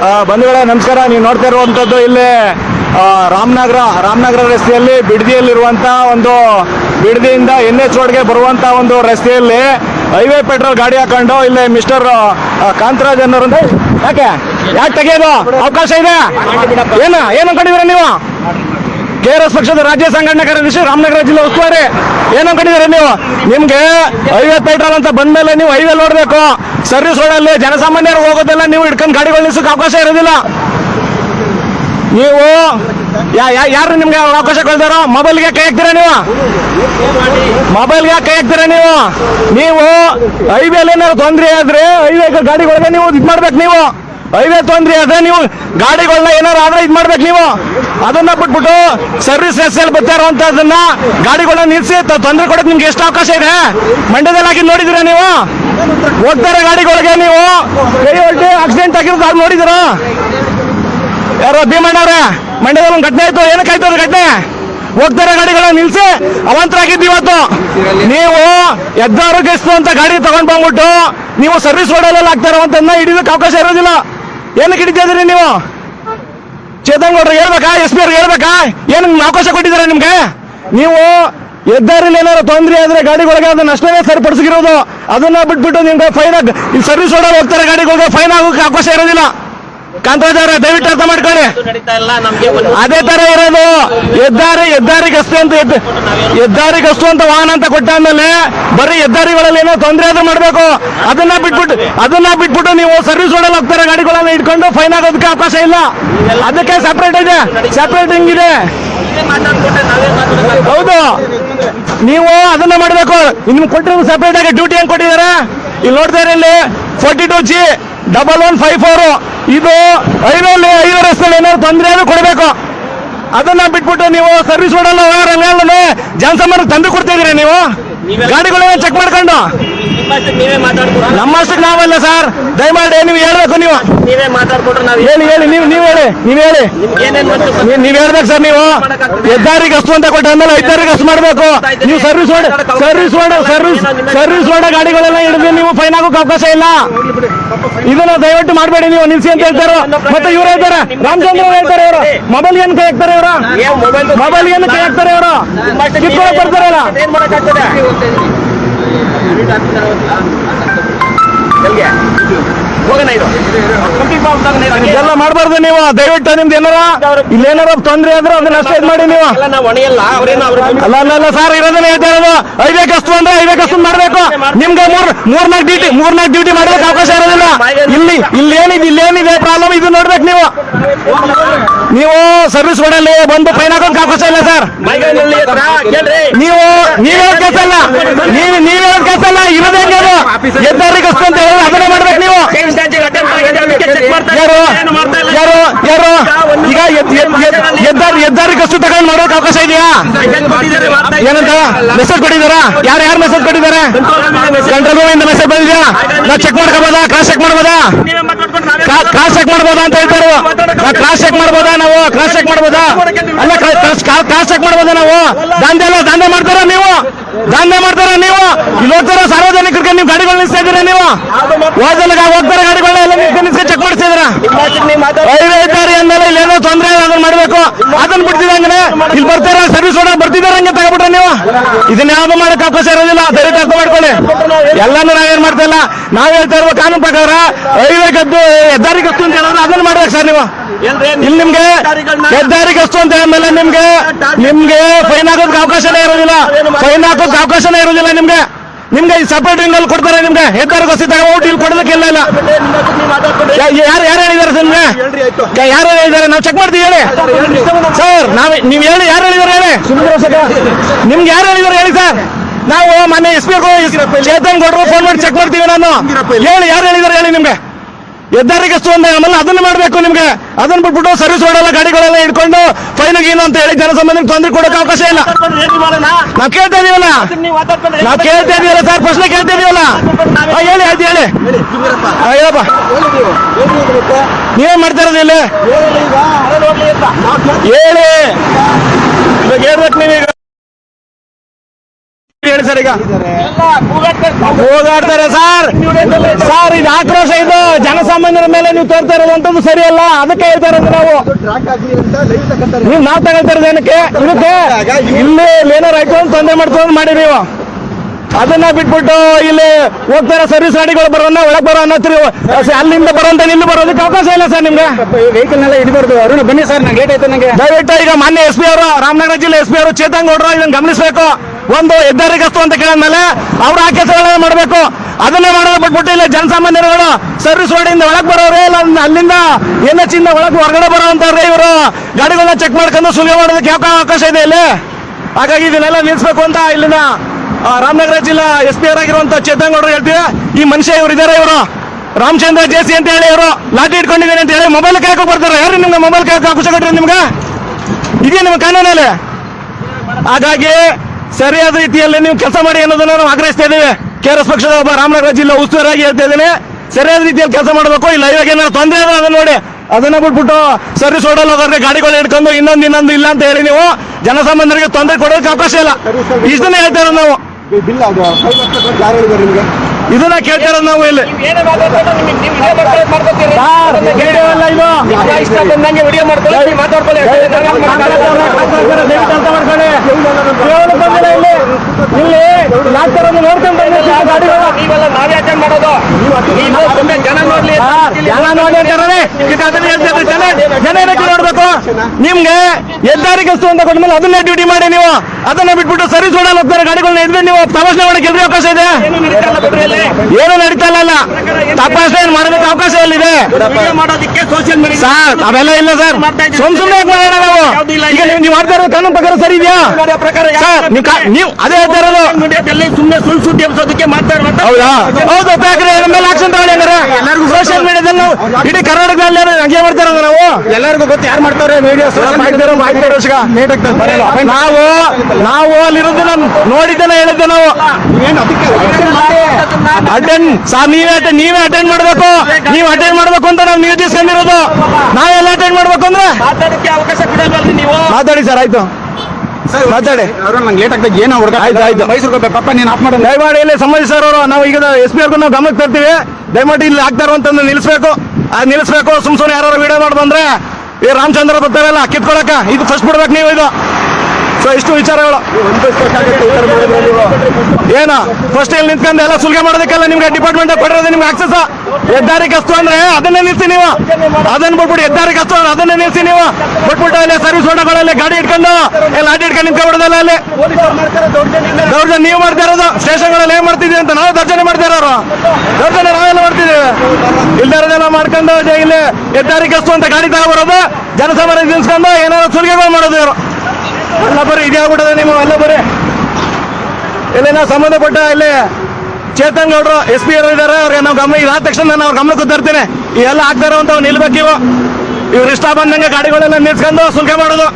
ಬಂಧುಗಳೇ, ನಮಸ್ಕಾರ. ನೀವು ನೋಡ್ತಾ ಇರುವಂತದ್ದು ಇಲ್ಲಿ ರಾಮನಗರ ರಾಮನಗರ ರಸ್ತೆಯಲ್ಲಿ ಬಿಡದಿಯಲ್ಲಿರುವಂತ ಒಂದು ಬಿಡದಿಯಿಂದ ಎನ್ ಎಚ್ ರೋಡ್ಗೆ ಬರುವಂತ ಒಂದು ರಸ್ತೆಯಲ್ಲಿ ಹೈವೇ ಪೆಟ್ರೋಲ್ ಗಾಡಿ ಹಾಕೊಂಡು ಇಲ್ಲಿ ಮಿಸ್ಟರ್ ಕಾಂತರಾಜ್ ಅನ್ನೋರು ಯಾಕೆ? ಯಾಕೆ ತೆಗೆಯೋದು? ಅವಕಾಶ ಇದೆ? ಏನು? ಏನು ಅನ್ಕೊಂಡಿದ್ದೀರ ನೀವು? ಕೆ ಆರ್ ಎಸ್ ಪಕ್ಷದ ರಾಜ್ಯ ಸಂಘಟನೆ ಕಾರ್ಯದರ್ಶಿ ರಾಮನಗರ ಜಿಲ್ಲೆ ಉಸ್ತುವಾರಿ. ಏನು ಅನ್ಕೊಂಡಿದ್ದೀರಾ ನೀವು? ನಿಮ್ಗೆ ಹೈವೇ ಪೆಟ್ರೋಲ್ ಅಂತ ಬಂದ್ಮೇಲೆ ನೀವು ಹೈವೇ ನೋಡ್ಬೇಕು. ಸರ್ವಿಸ್ ರೋಡಲ್ಲಿ ಜನಸಾಮಾನ್ಯರು ಹೋಗೋದೆಲ್ಲ ನೀವು ಇಟ್ಕೊಂಡು ಗಾಡಿಗಳು ನಿಲ್ಸಕ್ಕೆ ಅವಕಾಶ ಇರೋದಿಲ್ಲ. ನೀವು ಯಾರು ನಿಮ್ಗೆ ಅವಕಾಶ ಕೊಡ್ತಾರೋ? ಮೊಬೈಲ್ಗೆ ಕೈ ಹಾಕ್ತೀರಾ ನೀವು? ಮೊಬೈಲ್ಗೆ ಕೈ ಹಾಕ್ತೀರಾ ನೀವು? ನೀವು ಹೈವೇಲಿ ಏನಾದ್ರು ತೊಂದರೆ ಆದ್ರೆ ಹೈವೇ ಗಾಡಿಗಳಿಗೆ ನೀವು ಇದು ಮಾಡ್ಬೇಕು ನೀವು. ಹೈವೇ ತೊಂದರೆ ಅದೇ ನೀವು ಗಾಡಿಗಳನ್ನ ಏನಾರು ಆದ್ರೆ ಇದು ಮಾಡ್ಬೇಕು ನೀವು. ಅದನ್ನ ಬಿಟ್ಬಿಟ್ಟು ಸರ್ವಿಸ್ ರಸ್ತೆಯಲ್ಲಿ ಬರ್ತಾ ಇರುವಂತದನ್ನ ಗಾಡಿಗಳನ್ನ ನಿಲ್ಸಿ ತೊಂದರೆ ಕೊಡೋಕೆ ನಿಮ್ಗೆ ಎಷ್ಟು ಅವಕಾಶ ಇದೆ? ಮಂಡ್ಯದಲ್ಲಿ ಹಾಕಿ ನೋಡಿದಿರಾ ನೀವು? ಹೋಗ್ತಾರೆ ಗಾಡಿಗಳಿಗೆ ನೀವು ಕೈ ಆಕ್ಸಿಡೆಂಟ್ ಆಗಿರೋದು ಅದು ನೋಡಿದಿರ? ಯಾರೋ ಭೀಮಣ್ಣವ್ರೆ ಮಂಡ್ಯದಲ್ಲಿ ಒಂದು ಘಟನೆ ಆಯ್ತು. ಏನಕ್ಕೆ ಆಯ್ತು ಅದು ಘಟನೆ? ಹೋಗ್ತಾರೆ ಗಾಡಿಗಳನ್ನ ನಿಲ್ಸಿ ಅವಾಂತರಾಗಿದ್ದು ಇವತ್ತು. ನೀವು ಎದ್ದಾರೋಗ್ಯಸ್ತು ಅಂತ ಗಾಡಿ ತಗೊಂಡ್ ಬಂದ್ಬಿಟ್ಟು ನೀವು ಸರ್ವಿಸ್ ರೋಡಲ್ಲಿ ಆಗ್ತಾರೋ ಇರೋವಂತನ್ನ ಹಿಡಿಯೋದಕ್ಕೆ ಅವಕಾಶ ಇರೋದಿಲ್ಲ. ಏನಕ್ಕೆ ಹಿಡಿತಿದ್ರಿ ನೀವು? ಚೇತನ್ ಗೌಡ್ರು ಹೇಳ್ಬೇಕಾ? ಎಸ್ ಪಿ ಅವ್ರಿಗೆ ಹೇಳ್ಬೇಕಾ? ಏನು ಅವಕಾಶ ಕೊಟ್ಟಿದ್ದಾರೆ ನಿಮ್ಗೆ? ನೀವು ಹೆದ್ದಾರಿಲಿ ಏನಾದ್ರು ತೊಂದರೆ ಆದ್ರೆ ಗಾಡಿಗಳಿಗೆ ಅದನ್ನ ಅಷ್ಟೇ ಸರಿಪಡಿಸಿರೋದು ಅದನ್ನ ಬಿಟ್ಬಿಟ್ಟು ನಿಮ್ಗೆ ಫೈನ್ ಈ ಸರ್ವಿಸ್ ರೋಡಲ್ಲಿ ಹೋಗ್ತಾರೆ ಗಾಡಿಗಳಿಗೆ ಫೈನ್ ಆಗೋಕೆ ಅವಕಾಶ ಇರೋದಿಲ್ಲ. ಕಾಂತರಾಜ್ ಅವರೇ ದಯವಿಟ್ಟು ಅರ್ಥ ಮಾಡ್ಕೊಳ್ಳಿ. ಅದೇ ತರ ಇರೋದು. ಹೆದ್ದಾರಿ ಹೆದ್ದಾರಿಗಷ್ಟು ಅಂತ ಹೆದ್ದಾರಿ ಹೆದ್ದಾರಿಗಷ್ಟು ಅಂತ ವಾಹನ ಅಂತ ಕೊಟ್ಟಾದ್ಮೇಲೆ ಬರೀ ಹೆದ್ದಾರಿಗಳಲ್ಲಿ ಏನೋ ತೊಂದರೆ ಅದು ಮಾಡ್ಬೇಕು. ಅದನ್ನ ಬಿಟ್ಬಿಟ್ಟು ಅದನ್ನ ಬಿಟ್ಬಿಟ್ಟು ನೀವು ಸರ್ವಿಸ್ ರೋಡಲ್ಲಿ ಹೋಗ್ತಾರೆ ಗಾಡಿಗಳನ್ನ ಇಟ್ಕೊಂಡು ಫೈನ್ ಆಗೋದಕ್ಕೆ ಅವಕಾಶ ಇಲ್ಲ. ಅದಕ್ಕೆ ಸಪ್ರೇಟ್ ಇದೆ. ಸಪ್ರೇಟ್ ಹಿಂಗಿದೆ. ಹೌದು. ನೀವು ಅದನ್ನ ಮಾಡಬೇಕು. ನಿಮ್ಗೆ ಕೊಟ್ಟಿರೋ ಸಪ್ರೇಟ್ ಆಗಿ ಡ್ಯೂಟಿ ಹೆಂಗ್ ಕೊಟ್ಟಿದ್ದಾರೆ? ಇಲ್ಲಿ ನೋಡ್ತಾ ಇಲ್ಲಿ. Forty two G double one five four. ಇದು ಐನಲ್ಲಿ ಐದು ರಸ್ತೆಯಲ್ಲಿ ಏನಾದ್ರು ತೊಂದರೆ ಆದ್ರೂ ಕೊಡಬೇಕು. ಅದನ್ನ ಬಿಟ್ಬಿಟ್ಟು ನೀವು ಸರ್ವಿಸ್ ರೋಡಲ್ಲ ಮೇಲೆ ಜನಸಾಮಾನ್ಯ ತಂದು ಕೊಡ್ತಾ ಇದೀರಿ ನೀವು? ಗಾಡಿಗಳನ್ನ ಚೆಕ್ ಮಾಡ್ಕೊಂಡು. ನಿಮ್ಮಷ್ಟಕ್ಕೆ ನಾವಲ್ಲ ಸರ್. ದಯಮಾಡಿ ನೀವು ಹೇಳ್ಬೇಕು ನೀವು. ನೀವೇ ಮಾತಾಡ್ಕೊಟ್ರೆ ನಾವು ಹೇಳಿ ಹೇಳಿ ನೀವು ನೀವು ಹೇಳಿ ನೀವು ಹೇಳಿ. ನೀವು ಹೇಳ್ಬೇಕು ಸರ್ ನೀವು. ಹೆದ್ದಾರಿಗೆ ಅಷ್ಟು ಅಂತ ಕೊಟ್ಟಾದ್ಮೇಲೆ ಐದಾರಿಗೆ ಅಷ್ಟು ಮಾಡ್ಬೇಕು. ನೀವು ಸರ್ವಿಸ್ ಮಾಡಿ ಸರ್ವಿಸ್ ರೋಡ್ ಸರ್ವಿಸ್ ಸರ್ವಿಸ್ ಮಾಡೋ ಗಾಡಿಗಳೆಲ್ಲ ಹಿಡಿದು ನೀವು ಫೈನ್ ಆಗೋಕೆ ಅವಕಾಶ ಇಲ್ಲ. ಇದನ್ನ ದಯವಿಟ್ಟು ಮಾಡಬೇಡಿ ನೀವು. ನಿಲ್ಸಿ ಅಂತ ಹೇಳ್ತಾರೆ ಮತ್ತೆ ಇವ್ರು ಹೇಳ್ತಾರೆ. ರಾಮಚಂದ್ರ ಹೇಳ್ತಾರೆ ಇವರು. ಮೊಬೈಲ್ ಏನ್ ಕೈ ಹಾಕ್ತಾರೆ ಇವರು? ಮೊಬೈಲ್ ಏನು ಕೈ ಹಾಕ್ತಾರೆ ಇವರು? ಕಿತ್ಕೊಳಕ್ ಬರ್ತಾರಲ್ಲ. ಇದೆಲ್ಲ ಮಾಡಬಾರ್ದು ನೀವು. ದಯವಿಟ್ಟು ನಿಮ್ದು ಏನಾರ ಇಲ್ಲೇನಾರ ತೊಂದ್ರೆ ಆದ್ರೆ ಅದನ್ನ ಅಷ್ಟೇ ಇದ್ ಮಾಡಿ ನೀವು. ಅಲ್ಲ ಅಲ್ಲ ಅಲ್ಲ ಸರ್ ಇರೋದನ್ನ ಹೇಳ್ತಾ ಇರೋದು. ಐದೇ ಕಷ್ಟು ಅಂದ್ರೆ ಐದೇ ಕಷ್ಟು ಮಾಡ್ಬೇಕು. ನಿಮ್ಗೆ ಮೂರ್ ಮೂರ್ನಾಲ್ಕು ಡ್ಯೂಟಿ ಮೂರ್ನಾಲ್ಕು ಡ್ಯೂಟಿ ಮಾಡೋದಕ್ಕೆ ಅವಕಾಶ ಇರೋದಿಲ್ಲ. ಇಲ್ಲಿ ಇಲ್ಲಿ ಇಲ್ಲೇನಿದೆ ಇಲ್ಲಿ ಏನಿದೆ ಪ್ರಾಬ್ಲಮ್ ಇದು ನೋಡ್ಬೇಕು ನೀವು. ನೀವು ಸರ್ವಿಸ್ ರೋಡಲ್ಲಿ ಬಂದು ಫೈನ್ ಹಾಕೋದಕ್ಕೆ ಅವಕಾಶ ಇಲ್ಲ ಸರ್ ನೀವು ನೀವೇ ಕೆಲಸ ಅಲ್ಲ ನೀವು ನೀವ್ ಹೇಳೋದ್ ಕೆಲಸ ಅಲ್ಲ ಇರೋದೇ. ಹೆಂಗೆ ಅದು ಅಷ್ಟು ಅಂತ ಹೇಳಿ ಅದನ್ನೇ ಮಾಡ್ಬೇಕು ನೀವು. ಯಾರು ಯಾರು ಯಾರು ಈಗ ಎತ್ತ ಏನ್ ಎದ್- ಹೆದ್ದಾರಿ ಹೆದ್ದಾರಿಗೆ ಅಷ್ಟು ತಗೊಂಡು ಮಾಡೋಕೆ ಅವಕಾಶ ಇದೆಯಾ. ಏನಂತ? ಮೆಸೇಜ್ ಕೊಟ್ಟಿದ್ದಾರಾ? ಯಾರು ಯಾರು ಮೆಸೇಜ್ ಕೊಟ್ಟಿದ್ದಾರೆ? ಕಂಟ್ರೋಲ್ ಇಂದ ಮೆಸೇಜ್ ಬಂದಿದ್ಯಾ? ನಾವು ಚೆಕ್ ಮಾಡ್ಕೋಬೋದಾ? ಕ್ರಾಸ್ ಚೆಕ್ ಮಾಡ್ಬೋದಾ? ಕ್ರಾಸ್ ಚೆಕ್ ಮಾಡ್ಬೋದಾ ಅಂತ ಹೇಳ್ತಾರೆ ಕ್ರಾಸ್ ಚೆಕ್ ಮಾಡ್ಬೋದಾ ನಾವು? ಕ್ರಾಸ್ ಚೆಕ್ ಮಾಡ್ಬೋದಾ? ಅಲ್ಲ ಕ್ರಾಸ್ ಚೆಕ್ ಮಾಡ್ಬೋದಾ ನಾವು? ದಾಂಧೆ ಅಲ್ಲ ದಾಂಧೆ ಮಾಡ್ತಾರ ನೀವು? ದಾಂಧೆ ಮಾಡ್ತಾರ ನೀವು? ಹೋಗ್ತಾರ ಸಾರ್ವಜನಿಕರಿಗೆ ನೀವು ಗಾಡಿಗಳು ನಿಲ್ಸ್ತಾ ಇದ್ದೀರಾ ನೀವು ಹೋದಲ್ಲ ಹೋಗ್ತಾರೆ ಗಾಡಿಗಳನ್ನ ಎಲ್ಲ ನಿಲ್ಸಿ ಚೆಕ್ ಮಾಡ್ತಾ ಇದ್ದೀರಾ ನಿಮ್ಮಷ್ಟಕ್ಕೆ ನೀವು ಮಾತಾಡಿ ಹೈವೇ ಇದ್ದಾರೆ ಅಂದಮೇಲೆ ಇಲ್ಲಿ ಏನೋ ತೊಂದರೆ ಅದನ್ನ ಮಾಡ್ಬೇಕು. ಅದನ್ನ ಬಿಡ್ತಿದಂಗೆ ಇಲ್ಲಿ ಬರ್ತಾರ ಸರ್ವಿಸ್ ರೋಡ್ ಬರ್ತಿದಾರೆ ಹಂಗೆ ತಗೊಬಿಟ್ರೆ ನೀವು. ಇದನ್ನ ಯಾವ್ದು ಮಾಡಕ್ ಅವಕಾಶ ಇರೋದಿಲ್ಲ, ದಯವಿಟ್ಟು ಅರ್ಥ ಮಾಡ್ಕೊಳ್ಳಿ. ಎಲ್ಲಾನು ನಾವೇನ್ ಮಾಡ್ತಾ ಇಲ್ಲ. ನಾವ್ ಹೇಳ್ತಾ ಇರುವ ಕಾನೂನು ಪ್ರಕಾರ ಹೈವೇ ಗದ್ದು, ಹೆದ್ದಾರಿ ಗಸ್ತು ಅಂತ ಹೇಳಿದ್ರೆ ಅದನ್ನ ಮಾಡ್ಬೇಕು ಸರ್ ನೀವು. ಇಲ್ಲಿ ನಿಮ್ಗೆ ಹೆದ್ದಾರಿ ಅಂತ ಆಮೇಲೆ ನಿಮ್ಗೆ ನಿಮ್ಗೆ ಫೈನ್ ಹಾಕೋದಕ್ಕೆ ಅವಕಾಶನೇ ಇರೋದಿಲ್ಲ. ಫೈನ್ ಹಾಕೋದಕ್ಕೆ ಅವಕಾಶನೇ ಇರೋದಿಲ್ಲ ನಿಮ್ಗೆ. ನಿಮ್ಗೆ ಈ ಸಪರೇಟ್ ಅಲ್ಲಿ ಕೊಡ್ತಾರೆ ನಿಮ್ಗೆ. ಹೆದ್ದಾರಿ ಗಸ್ತು ಓಟ್ ಇಲ್ಲಿ ಕೊಡೋದಕ್ಕೆ ಇಲ್ಲ ಯಾ- ಯಾರು ಯಾರು ಹೇಳಿದ್ದಾರೆ ಸರ್ ನಿಮ್ಗೆ ಯಾರು ಹೇಳಿದ್ದಾರೆ? ನಾವು ಚೆಕ್ ಮಾಡ್ತೀವಿ, ಹೇಳಿ. ಸರ್ ನಾವ್ ನೀವು ಹೇಳಿ, ಯಾರು ಹೇಳಿದಾರೆ ಹೇಳಿ. ನಿಮ್ಗೆ ಯಾರು ಹೇಳಿದಾರೆ ಹೇಳಿ ಸರ್ ನಾವು ಮೊನ್ನೆ ಪಿ ಚೇತನ್ ಗೌಡ್ರು ಫೋನ್ ಮಾಡಿ ಚೆಕ್ ಮಾಡ್ತೀವಿ ನಾನು. ಹೇಳಿ, ಯಾರು ಹೇಳಿದಾರೆ ಹೇಳಿ ನಿಮ್ಗೆ. ಅಂತ ಆಮೇಲೆ ಅದನ್ನ ಮಾಡಬೇಕು ನಿಮ್ಗೆ. ಅದನ್ನ ಬಿಟ್ಬಿಟ್ಟು ಸರ್ವಿಸ್ ಮಾಡಲ್ಲ ಗಾಡಿಗಳೆಲ್ಲ ಇಟ್ಕೊಂಡು ಫೈನ್ ಏನು ಅಂತ ಹೇಳಿ ಜನಸಾಮಾನ್ಯರಿಗೆ ತೊಂದರೆ ಕೊಡೋಕೆ ಅವಕಾಶ ಇಲ್ಲ. ನಾವು ನಾವ್ ಕೇಳ್ತಾ ಇದೀವಲ್ಲ? ನಾವು ನಾವ್ ಕೇಳ್ತಾ ಇದೀವಲ್ಲ ಸರ್? ಪ್ರಶ್ನೆ ಕೇಳ್ತಾ ಇದೀವಲ್ಲ? ಹೇಳಿ ಹೇಳಿ ಆಯ್ತು ಹೇಳಿ. ಹೇಳಪ್ಪ. ನೀವೇನ್ ಮಾಡ್ತಾ ಇರೋದು ಇಲ್ಲಿ? ಹೇಳಿ. ಇವಾಗ ಹೇಳ್ಬೇಕು ನೀವೀಗ. ಹೇಳಿ ಸರ್ ಈಗ. ಹೋಗಾಡ್ತಾರೆ ಸರ್. ಸರ್ ಇದು ಆಕ್ರೋಶ ಇದು. ಜನಸಾಮಾನ್ಯರ ಮೇಲೆ ನೀವು ತೋರ್ತಾ ಇರೋದಂತದ್ದು ಸರಿಯಲ್ಲ. ಅದಕ್ಕೆ ಹೇಳ್ತಾ ಇರೋದು ನಾವು. ನೀವು ನಾವು ತಗೊಳ್ತಾ ಇರೋದು ಏನಕ್ಕೆ? ಇದಕ್ಕೆ ಇಲ್ಲಿ ಏನಾರು ಆಯ್ತು ಅಂತ ತೊಂದರೆ ಮಾಡ್ಕೊಂಡು ಮಾಡಿ ನೀವು. ಅದನ್ನ ಬಿಟ್ಬಿಟ್ಟು ಇಲ್ಲಿ ಹೋಗ್ತಾರೆ ಸರ್ವಿಸ್ ಗಾಡಿಗಳು ಬರೋಣ ಒಳಗೆ ಬರೋ ಅನ್ನತ್ರಿ ಅಲ್ಲಿಂದ ಬರೋಂತ ಇಲ್ಲಿ ಬರೋದಕ್ಕೆ ಅವಕಾಶ ಇಲ್ಲ ಸರ್ ನಿಮ್ಗೆ. ವೆಹಿಕಲ್ ನೆಲ್ಲ ಇಡಬಾರ್ದು ಅರುಣ್ ಬನ್ನಿ ಸರ್ ನಂಗೆ ಲೇಟ್ ಆಯ್ತು ನಂಗೆ. ದಯವಿಟ್ಟು ಈಗ ಮಾನ್ಯ ಎಸ್ ಪಿ ಅವರು ರಾಮನಗರ ಜಿಲ್ಲೆ ಎಸ್ ಪಿ ಅವರು ಚೇತನ್ ಗೌಡರು ಇದನ್ನ ಗಮನಿಸಬೇಕು. ಒಂದು ಹೆದ್ದಾರಿ ಗಸ್ತು ಅಂತ ಕೇಳಿದ್ಮೇಲೆ ಅವ್ರ ಆ ಕೆಲಸಗಳನ್ನ ಮಾಡಬೇಕು. ಅದನ್ನೇ ಮಾಡೋದು ಬಿಟ್ಬಿಟ್ಟು ಇಲ್ಲ ಜನಸಾಮಾನ್ಯರುಗಳು ಸರ್ವಿಸ್ ರೋಡಿಂದ ಒಳಗೆ ಬರೋರೆ ಇಲ್ಲ ಅಲ್ಲಿಂದ- ಎನ್ ಎಚ್ ಇಂದ ಒಳಗೆ ಹೊರಗಡೆ ಬರೋಂತವ್ರೆ ಇವರು. ಗಾಡಿಗಳನ್ನ ಚೆಕ್ ಮಾಡ್ಕೊಂಡು ಸುಲಿಗೆ ಮಾಡೋದಕ್ಕೆ ಯಾವ ಅವಕಾಶ ಇದೆ ಇಲ್ಲಿ. ಹಾಗಾಗಿ ಇದನ್ನೆಲ್ಲ ನಿಲ್ಲಿಸ್ಬೇಕು ಅಂತ ಇಲ್ಲಿನ ರಾಮನಗರ ಜಿಲ್ಲಾ ಎಸ್ ಪಿ ಆರ್ ಆಗಿರುವಂತ ಚೇತನ್ ಗೌಡರು ಹೇಳ್ತೀವಿ. ಈ ಮನುಷ್ಯ ಇವರು ಇದಾರೆ ಇವರು. ರಾಮಚಂದ್ರ ಜೇಸಿ ಅಂತ ಹೇಳಿ ಇವರು. ಲಾಠಿ ಇಟ್ಕೊಂಡಿದ್ದಾರೆ ಅಂತ ಹೇಳಿ ಮೊಬೈಲ್ ಕಾಯಕ್ಕೆ ಬರ್ತಾರೆ? ಯಾರು ನಿಮ್ಗೆ ಮೊಬೈಲ್ ಅವಕಾಶ ಕೊಟ್ಟರೆ ನಿಮ್ಗೆ? ಇದೇ ನಿಮ್ಮ ಕಾನೂನಲ್ಲಿ? ಹಾಗಾಗಿ ಸರಿಯಾದ ರೀತಿಯಲ್ಲಿ ನೀವು ಕೆಲಸ ಮಾಡಿ ಅನ್ನೋದನ್ನ ನಾವು ಆಗ್ರಹಿಸ್ತಾ ಇದ್ದೇವೆ. ಕೆ ಆರ್ ಎಸ್ ಪಕ್ಷದ ಒಬ್ಬ ರಾಮನಗರ ಜಿಲ್ಲಾ ಉಸ್ತುವಾರಾಗಿ ಹೇಳ್ತಾ ಇದ್ದೇನೆ. ಸರಿಯಾದ ರೀತಿಯಲ್ಲಿ ಕೆಲಸ ಮಾಡಬೇಕು. ಇಲ್ಲ ಇವಾಗ ಏನಾದ್ರು ತೊಂದರೆ ಆದ್ರೆ ಅದನ್ನ ನೋಡಿ. ಅದನ್ನ ಬಿಟ್ಬಿಟ್ಟು ಸರ್ವಿಸ್ ಓಡಲ್ ಹೋದ್ರೆ ಗಾಡಿಗಳು ಹಿಡ್ಕೊಂಡು ಇನ್ನೊಂದು ಇನ್ನೊಂದು ಇಲ್ಲ ಅಂತ ಹೇಳಿ ನೀವು. ಜನಸಾಮಾನ್ಯರಿಗೆ ತೊಂದರೆ ಕೊಡೋದಕ್ಕೆ ಅವಕಾಶ ಇಲ್ಲ. ಇದನ್ನ ಹೇಳ್ತಾ ಇರೋದು ನಾವು. ಇದನ್ನ ಕೇಳ್ತಾರ ನಾವು ಇಲ್ಲಿ. ಇಲ್ಲಿ. ಲಾಕ್ತಾರನ್ನು ನೋಡ್ಕೊಂಡು ನೀವೆಲ್ಲ ನಾವೇ ಅಟೆಂಡ್ ಮಾಡೋದು ಜನ ನೋಡ್ಲಿ ಜನ. ನೋಡಿ ಜನ ನೋಡ್ಬೇಕು? ನಿಮ್ಗೆ ಹೆದ್ದಾರಿ ಅಂತ ಅಂತ ಕೊಟ್ಮೇಲೆ ಅದನ್ನೇ ಡ್ಯೂಟಿ ಮಾಡಿ ನೀವು. ಅದನ್ನ ಬಿಟ್ಬಿಟ್ಟು ಸರಿ ಓಡಲ್ಲ ಹೋಗ್ತಾರೆ ಗಾಡಿಗಳನ್ನ ಇದ್ರೆ ನೀವು ತಪಾಸಣೆ ಮಾಡಕ್ಕೆ ಎಲ್ರಿ ಅವಕಾಶ ಇದೆ? ಏನು ನಡೀತಾ ಇಲ್ಲ ತಪಾಸಣೆ ಮಾಡಬೇಕು ಅವಕಾಶ ಎಲ್ಲಿದೆ? ಮೀಡಿಯಾ ಸರ್ ಅವೆಲ್ಲ ಇಲ್ಲ ಸರ್. ಸುಮ್ ಸುಮ್ಮನೆ ಮಾಡೋಣ ನಾವು? ಈಗ ನೀವು ಮಾಡ್ತಾ ಇರೋ ಕಾನೂನು ಪ್ರಕಾರ ಸರಿ ಇದೆಯಾ? ಪ್ರಕಾರ ಸರ್ ನೀವು ಅದೇ ಹೇಳ್ತಾ ಇರೋದು. ಸುಮ್ಮನೆ ಸುಳ್ಳು ಸುದ್ದಿ ಎಬ್ಸೋದಕ್ಕೆ ಮಾತಾಡುವಂತ ಹೌದಾ? ಹೌದು ಯಾಕ್ರೆ ನಮ್ಮ ಮೇಲೆ ಆಕ್ಷನ್ ತಗೊಳ್ಳಿ ಅಂದ್ರೆ ಎಲ್ಲರಿಗೂ ಸೋಷಿಯಲ್ ಮೀಡಿಯಾದಲ್ಲಿ ನಾವು ಇಡೀ ಕರ್ನಾಟಕದಲ್ಲಿ ಹಂಗೆ ಮಾಡ್ತಾ ಇರೋದು ನಾವು? ಎಲ್ಲರಿಗೂ ಗೊತ್ತು ಯಾರು ಮಾಡ್ತಾರೆ? ವಿಡಿಯೋ ನಾವು ನಾವು ಅಲ್ಲಿರೋದು ನಾನು ನೋಡಿದ್ದೇನೆ ಹೇಳಿದ್ದೆ ನಾವು. ಏನು ಅಟೆಂಡ್ ಸರ್ ನೀವೇ ಅಟೆಂಡ್ ನೀವೇ ಅಟೆಂಡ್ ಮಾಡಬೇಕು. ನೀವು ಅಟೆಂಡ್ ಮಾಡಬೇಕು ಅಂತ ನಾವು ನಿರ್ದೇಶಿಸ್ಕೊಂಡಿರೋದು ನಾವೆಲ್ಲ ಅಟೆಂಡ್ ಮಾಡ್ಬೇಕು ಅಂದ್ರೆ? ಮಾತಾಡಕ್ಕೆ ಅವಕಾಶ ಕೊಡಲ್ವಲ್ರಿ ನೀವು? ಮಾತಾಡಿ ಸರ್ ಆಯ್ತು. ಮಾತಾಡಿ. ಅವ್ರು ನಂಗೆ ಲೇಟ್ ಆಗ್ತದೆ ಏನೋ ಹುಡುಗ ಆಯ್ತು, ಆಯ್ತು. ಮೈಸೂರು ಪಾಪ ನೀನು ಆಫ್ ಮಾಡೋದು ದಯಮಾಡಿ ಇಲ್ಲಿ ಸಂಬಂಧಿ ಸರ್ ಅವರು ನಾವು ಈಗ ಎಸ್ ಪಿ ಅವ್ರಿಗೂ ನಾವು ಗಮನಕ್ಕೆ ತರ್ತೀವಿ. ದಯಮಾಡಿ ಇಲ್ಲಿ ಆಗ್ತಾರೋ ಅಂತಂದು ನಿಲ್ಲಿಸ್ಬೇಕು. ಅದು ನಿಲ್ಲಿಸ್ಬೇಕು. ಸುಮ್ ಸುಮ್ಮನೆ ಯಾರು ವಿಡಿಯೋ ಮಾಡಿ ಬಂದ್ರೆ ಈ ರಾಮಚಂದ್ರ ಬರ್ತಾರಲ್ಲ ಕಿತ್ಕೊಳಕ ಇದು ಫಸ್ಟ್ ಬಿಡ್ಬೇಕು ನೀವು ಇದು. ಸೊ ಇಷ್ಟು ವಿಚಾರಗಳು. ಏನ? ಫಸ್ಟ್ ಇಲ್ಲಿ ನಿಂತ್ಕೊಂಡು ಎಲ್ಲ ಸುಲಿಗೆ ಮಾಡೋದಕ್ಕೆಲ್ಲ ನಿಮ್ಗೆ ಡಿಪಾರ್ಟ್ಮೆಂಟ್ ಕೊಟ್ಟಿರೋದು ನಿಮ್ಗೆ ಆಕ್ಸಸ್ ಹೆದ್ದಾರಿ ಕಸ್ತು ಅಂದ್ರೆ ಅದನ್ನೇ ನಿಲ್ಸಿ ನೀವು. ಅದನ್ನ ಬಿಟ್ಬಿಟ್ಟು ಹೆದ್ದಾರಿ ಕಸ್ತು ಅಂದ್ರೆ ಅದನ್ನೇ ನಿಲ್ಸಿ ನೀವು. ಬಿಟ್ಬಿಟ್ಟು ಅಲ್ಲಿ ಸರ್ವಿಸ್ ಓಡಗಳಲ್ಲಿ ಗಾಡಿ ಇಟ್ಕೊಂಡು, ಎಲ್ಲ ಆಟ ಇಟ್ಕೊಂಡು ನಿಂತ್ಕೊಂಡ್ಬಿಡೋದಲ್ಲ ಅಲ್ಲಿ? ದೌರ್ಜನ್ಯ ನೀವು ಮಾಡ್ತಾ ಇರೋದು? ಸ್ಟೇಷನ್ಗಳಲ್ಲಿ ಏನ್ ಮಾಡ್ತಿದ್ದೀವಿ ಅಂತ ನಾವು ದರ್ಜನೆ ಮಾಡ್ತಾ ಇರೋರು. ದೌರ್ಜನ್ಯ ನಾವೆಲ್ಲ ಮಾಡ್ತಿದ್ದೀವಿ. ಇಲ್ದಾರದೆಲ್ಲ ಮಾಡ್ಕೊಂಡು ಇಲ್ಲಿ ಹೆದ್ದಾರಿ ಕಸ್ತು ಅಂತ ಗಾಡಿ ತಗೊಬರೋದು ಜನಸಾಮಾನ್ಯ ನಿಲ್ಸ್ಕೊಂಡು ಏನಾದ್ರು ಸುಲಿಗೆಗಳು ಮಾಡೋದು ಇವರು. ಎಲ್ಲ ಬರೀ ಇದಾಗ್ಬಿಟ್ಟದೆ ನೀವು? ಎಲ್ಲ ಬರೀ ಇಲ್ಲೇನೋ ಸಂಬಂಧಪಟ್ಟ ಇಲ್ಲಿ ಚೇತನ್ ಗೌಡ್ರು, ಎಸ್ ಪಿ ಅವರು ಇದ್ದಾರೆ ಅವ್ರಿಗೆ ನಾವು ಗಮನ ಇದಾದ ತಕ್ಷಣ ನಾನು ಅವ್ರ ಗಮನಕ್ಕೆ ತರ್ತೀನಿ ಇವೆಲ್ಲ ಆಗ್ತಾರೋ ಅಂತ ಅಂತ ನಿಲ್ಬೇಕು ಇವು ಇವ್ರು ಇಷ್ಟ ಬಂದಂಗೆ ಗಾಡಿಗಳೆಲ್ಲ ನಿಲ್ಸ್ಕೊಂಡು ಸುಲ್ಕೆ ಮಾಡೋದು.